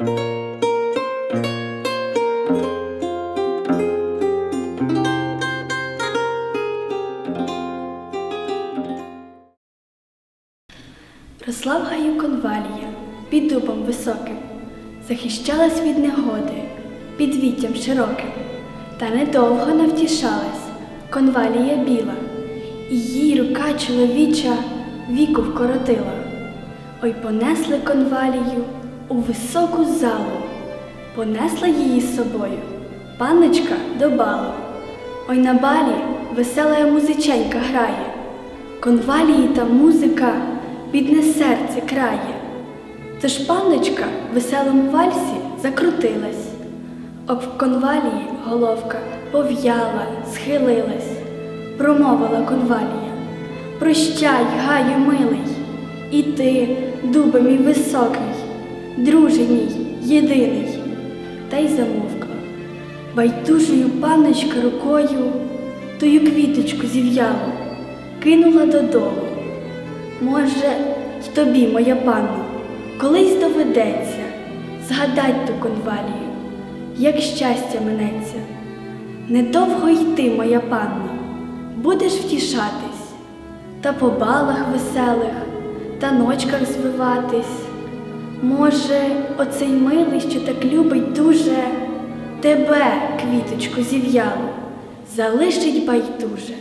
Росла в гаю конвалія під дубом високим, захищалась від негоди під віттям широким, та недовго навтішалась конвалія біла, і їй рука чоловіча віку вкоротила. Ой понесли конвалію у високу залу, понесла її з собою панночка до балу. Ой на балі весела музиченька грає, конвалії та музика бідне серце крає. Тож панночка в веселому вальсі закрутилась, об конвалії головка пов'яла, схилилась, промовила конвалія. Прощай, гаю милий, і ти, дубе мій високий, друже мій єдиний, та й замовкла. Байдужою панночка рукою тою квіточку зів'ялу, кинула додолу. Може, й тобі, моя панно, колись доведеться згадать ту конвалію, як щастя минеться. Недовго йти, моя панно, будеш втішатись, та по балах веселих, та ночках звиватись. Може, оцей милий, що так любить дуже, тебе, квіточку, зів'яло, залишить байдуже.